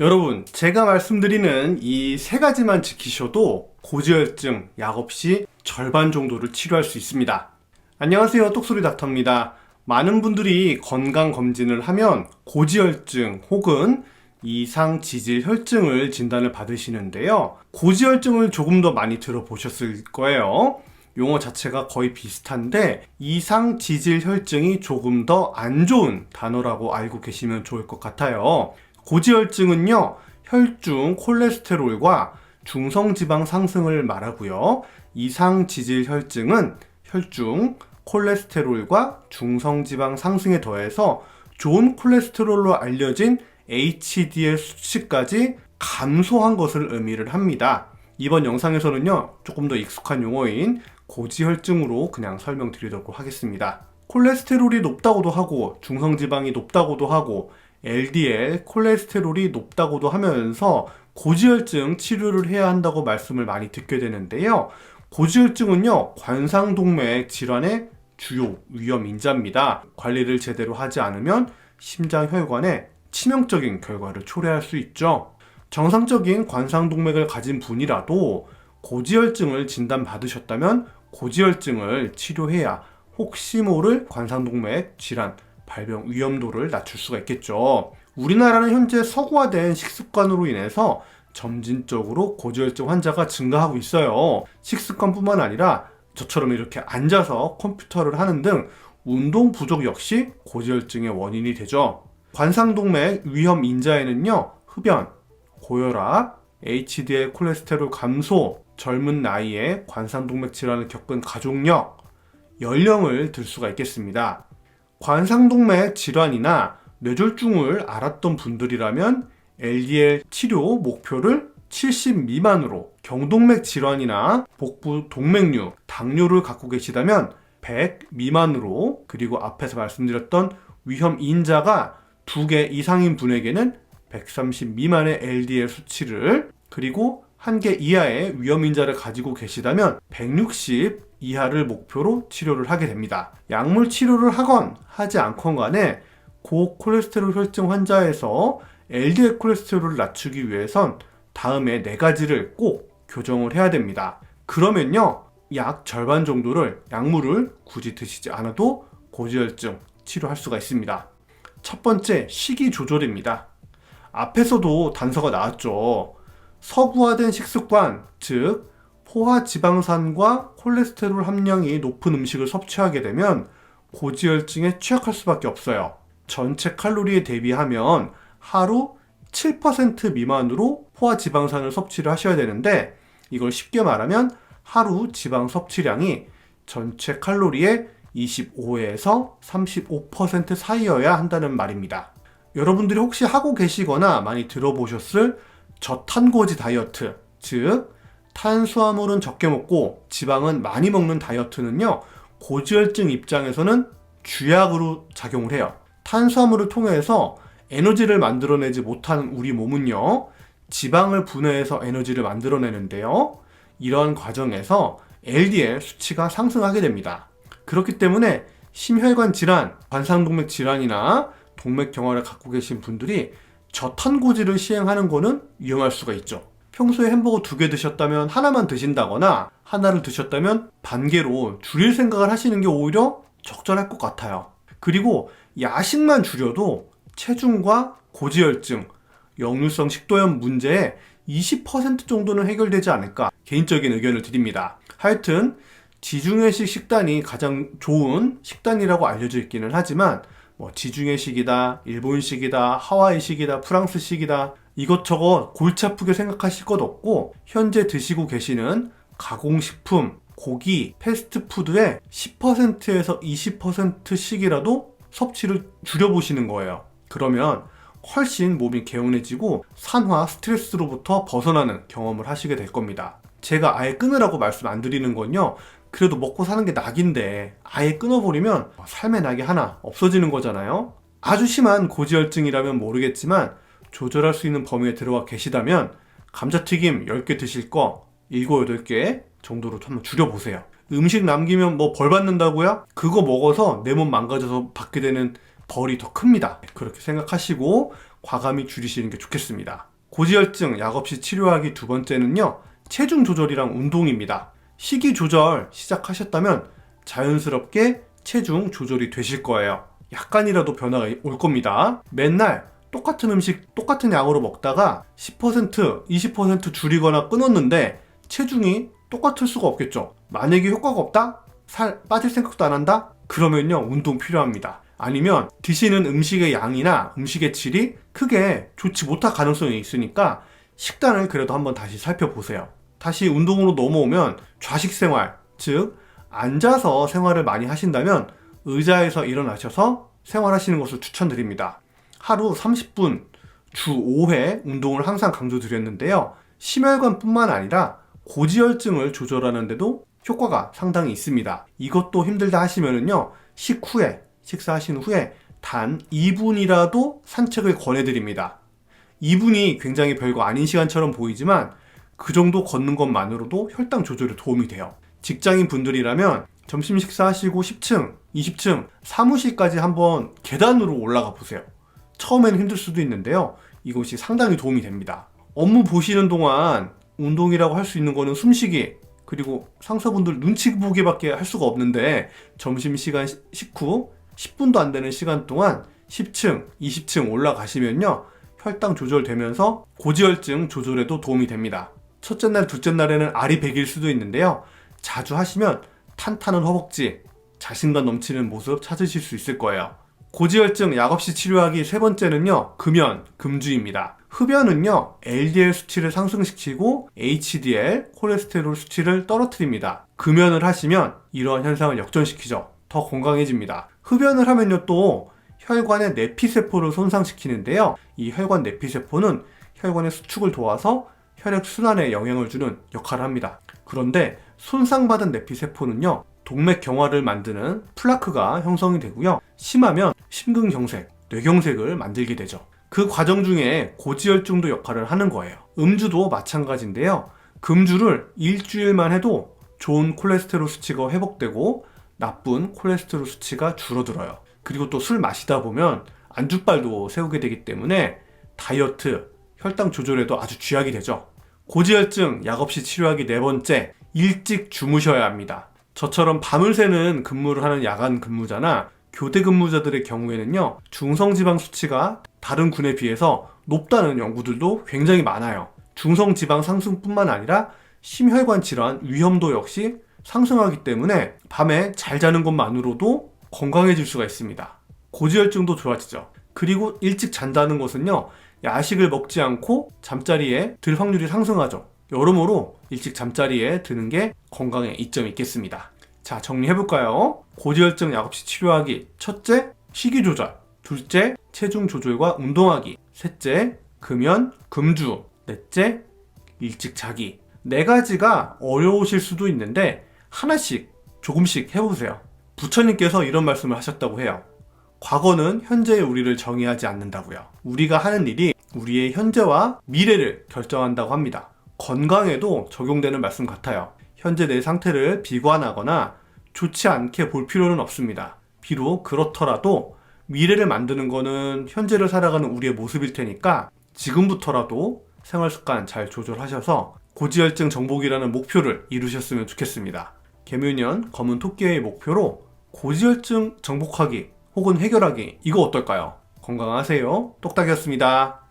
여러분, 제가 말씀드리는 이 세 가지만 지키셔도 고지혈증 약 없이 절반 정도를 치료할 수 있습니다. 안녕하세요. 똑소리 닥터입니다. 많은 분들이 건강 검진을 하면 고지혈증 혹은 이상 지질 혈증을 진단을 받으시는데요. 고지혈증을 조금 더 많이 들어보셨을 거예요. 용어 자체가 거의 비슷한데 이상 지질 혈증이 조금 더 안 좋은 단어라고 알고 계시면 좋을 것 같아요. 고지혈증은요, 혈중 콜레스테롤과 중성지방 상승을 말하고요. 이상 지질 혈증은 혈중 콜레스테롤과 중성지방 상승에 더해서 좋은 콜레스테롤로 알려진 HDL 수치까지 감소한 것을 의미를 합니다. 이번 영상에서는요, 조금 더 익숙한 용어인 고지혈증으로 그냥 설명드리도록 하겠습니다. 콜레스테롤이 높다고도 하고, 중성지방이 높다고도 하고, LDL, 콜레스테롤이 높다고도 하면서 고지혈증 치료를 해야 한다고 말씀을 많이 듣게 되는데요. 고지혈증은요, 관상동맥 질환의 주요 위험 인자입니다. 관리를 제대로 하지 않으면 심장 혈관에 치명적인 결과를 초래할 수 있죠. 정상적인 관상동맥을 가진 분이라도 고지혈증을 진단받으셨다면 고지혈증을 치료해야 혹시 모를 관상동맥 질환 발병 위험도를 낮출 수가 있겠죠. 우리나라는 현재 서구화된 식습관으로 인해서 점진적으로 고지혈증 환자가 증가하고 있어요. 식습관뿐만 아니라 저처럼 이렇게 앉아서 컴퓨터를 하는 등 운동 부족 역시 고지혈증의 원인이 되죠. 관상동맥 위험 인자에는요, 흡연, 고혈압, HDL 콜레스테롤 감소, 젊은 나이에 관상동맥 질환을 겪은 가족력, 연령을 들 수가 있겠습니다. 관상동맥 질환이나 뇌졸중을 알았던 분들이라면 LDL 치료 목표를 70 미만으로 경동맥 질환이나 복부 동맥류, 당뇨를 갖고 계시다면 100 미만으로 그리고 앞에서 말씀드렸던 위험 인자가 두개 이상인 분에게는 130 미만의 LDL 수치를 그리고 한개 이하의 위험 인자를 가지고 계시다면 160 이하를 목표로 치료를 하게 됩니다. 약물 치료를 하건 하지 않건 간에 고콜레스테롤 혈증 환자에서 LDL 콜레스테롤을 낮추기 위해선 다음에 네 가지를 꼭 교정을 해야 됩니다. 그러면요, 약 절반 정도를 약물을 굳이 드시지 않아도 고지혈증 치료할 수가 있습니다. 첫 번째, 식이 조절입니다. 앞에서도 단서가 나왔죠. 서구화된 식습관, 즉, 포화 지방산과 콜레스테롤 함량이 높은 음식을 섭취하게 되면 고지혈증에 취약할 수밖에 없어요. 전체 칼로리에 대비하면 하루 7% 미만으로 포화 지방산을 섭취를 하셔야 되는데 이걸 쉽게 말하면 하루 지방 섭취량이 전체 칼로리의 25에서 35% 사이여야 한다는 말입니다. 여러분들이 혹시 하고 계시거나 많이 들어보셨을 저탄고지 다이어트, 즉 탄수화물은 적게 먹고 지방은 많이 먹는 다이어트는요, 고지혈증 입장에서는 쥐약으로 작용을 해요. 탄수화물을 통해서 에너지를 만들어내지 못하는 우리 몸은요, 지방을 분해해서 에너지를 만들어내는데요. 이런 과정에서 LDL 수치가 상승하게 됩니다. 그렇기 때문에 심혈관 질환, 관상동맥 질환이나 동맥 경화를 갖고 계신 분들이 저탄고지를 시행하는 거는 위험할 수가 있죠. 평소에 햄버거 두 개 드셨다면 하나만 드신다거나 하나를 드셨다면 반 개로 줄일 생각을 하시는 게 오히려 적절할 것 같아요. 그리고 야식만 줄여도 체중과 고지혈증, 역류성 식도염 문제에 20% 정도는 해결되지 않을까 개인적인 의견을 드립니다. 하여튼 지중해식 식단이 가장 좋은 식단이라고 알려져 있기는 하지만 뭐 지중해식이다, 일본식이다, 하와이식이다, 프랑스식이다 이것저것 골치 아프게 생각하실 것 없고 현재 드시고 계시는 가공식품, 고기, 패스트푸드의 10%에서 20%씩이라도 섭취를 줄여보시는 거예요. 그러면 훨씬 몸이 개운해지고 산화 스트레스로부터 벗어나는 경험을 하시게 될 겁니다. 제가 아예 끊으라고 말씀 안 드리는 건요. 그래도 먹고 사는 게 낙인데 아예 끊어버리면 삶의 낙이 하나 없어지는 거잖아요. 아주 심한 고지혈증이라면 모르겠지만 조절할 수 있는 범위에 들어가 계시다면 감자튀김 10개 드실 거 7, 8개 정도로 한번 줄여보세요. 음식 남기면 뭐 벌 받는다고요? 그거 먹어서 내 몸 망가져서 받게 되는 벌이 더 큽니다. 그렇게 생각하시고 과감히 줄이시는 게 좋겠습니다. 고지혈증 약 없이 치료하기 두 번째는요, 체중 조절이랑 운동입니다. 식이 조절 시작하셨다면 자연스럽게 체중 조절이 되실 거예요. 약간이라도 변화가 올 겁니다. 맨날 똑같은 음식, 똑같은 양으로 먹다가 10%, 20% 줄이거나 끊었는데 체중이 똑같을 수가 없겠죠. 만약에 효과가 없다? 살 빠질 생각도 안 한다? 그러면요, 운동 필요합니다. 아니면 드시는 음식의 양이나 음식의 질이 크게 좋지 못할 가능성이 있으니까 식단을 그래도 한번 다시 살펴보세요. 다시 운동으로 넘어오면 좌식 생활, 즉, 앉아서 생활을 많이 하신다면 의자에서 일어나셔서 생활하시는 것을 추천드립니다. 하루 30분, 주 5회 운동을 항상 강조드렸는데요. 심혈관뿐만 아니라 고지혈증을 조절하는데도 효과가 상당히 있습니다. 이것도 힘들다 하시면은요, 식후에, 식사하신 후에 단 2분이라도 산책을 권해드립니다. 2분이 굉장히 별거 아닌 시간처럼 보이지만 그 정도 걷는 것만으로도 혈당 조절에 도움이 돼요. 직장인 분들이라면 점심 식사하시고 10층, 20층, 사무실까지 한번 계단으로 올라가 보세요. 처음에는 힘들 수도 있는데요. 이것이 상당히 도움이 됩니다. 업무 보시는 동안 운동이라고 할 수 있는 거는 숨쉬기, 그리고 상사분들 눈치 보기밖에 할 수가 없는데 점심시간 식후 10분도 안 되는 시간 동안 10층, 20층 올라가시면요. 혈당 조절되면서 고지혈증 조절에도 도움이 됩니다. 첫째 날, 둘째 날에는 알이 배길 수도 있는데요. 자주 하시면 탄탄한 허벅지, 자신감 넘치는 모습 찾으실 수 있을 거예요. 고지혈증 약 없이 치료하기 세 번째는요, 금연, 금주입니다. 흡연은요, LDL 수치를 상승시키고 HDL, 콜레스테롤 수치를 떨어뜨립니다. 금연을 하시면 이러한 현상을 역전시키죠. 더 건강해집니다. 흡연을 하면요, 또 혈관의 내피세포를 손상시키는데요. 이 혈관 내피세포는 혈관의 수축을 도와서 혈액 순환에 영향을 주는 역할을 합니다. 그런데 손상받은 내피세포는요, 동맥 경화를 만드는 플라크가 형성이 되고요. 심하면 심근경색, 뇌경색을 만들게 되죠. 그 과정 중에 고지혈증도 역할을 하는 거예요. 음주도 마찬가지인데요. 금주를 일주일만 해도 좋은 콜레스테롤 수치가 회복되고 나쁜 콜레스테롤 수치가 줄어들어요. 그리고 또 술 마시다 보면 안주빨도 세우게 되기 때문에 다이어트, 혈당 조절에도 아주 쥐약이 되죠. 고지혈증 약 없이 치료하기 네 번째, 일찍 주무셔야 합니다. 저처럼 밤을 새는 근무를 하는 야간 근무자나 교대 근무자들의 경우에는요, 중성지방 수치가 다른 군에 비해서 높다는 연구들도 굉장히 많아요. 중성지방 상승뿐만 아니라 심혈관 질환 위험도 역시 상승하기 때문에 밤에 잘 자는 것만으로도 건강해질 수가 있습니다. 고지혈증도 좋아지죠. 그리고 일찍 잔다는 것은요, 야식을 먹지 않고 잠자리에 들 확률이 상승하죠. 여러모로 일찍 잠자리에 드는 게 건강에 이점이 있겠습니다. 자, 정리해볼까요? 고지혈증 약 없이 치료하기. 첫째, 식이 조절. 둘째, 체중 조절과 운동하기. 셋째, 금연, 금주. 넷째, 일찍 자기. 네 가지가 어려우실 수도 있는데, 하나씩, 조금씩 해보세요. 부처님께서 이런 말씀을 하셨다고 해요. 과거는 현재의 우리를 정의하지 않는다고요. 우리가 하는 일이 우리의 현재와 미래를 결정한다고 합니다. 건강에도 적용되는 말씀 같아요. 현재 내 상태를 비관하거나 좋지 않게 볼 필요는 없습니다. 비록 그렇더라도 미래를 만드는 거는 현재를 살아가는 우리의 모습일 테니까 지금부터라도 생활 습관 잘 조절하셔서 고지혈증 정복이라는 목표를 이루셨으면 좋겠습니다. 개묘년 검은 토끼의 목표로 고지혈증 정복하기 혹은 해결하기 이거 어떨까요? 건강하세요. 똑딱이었습니다.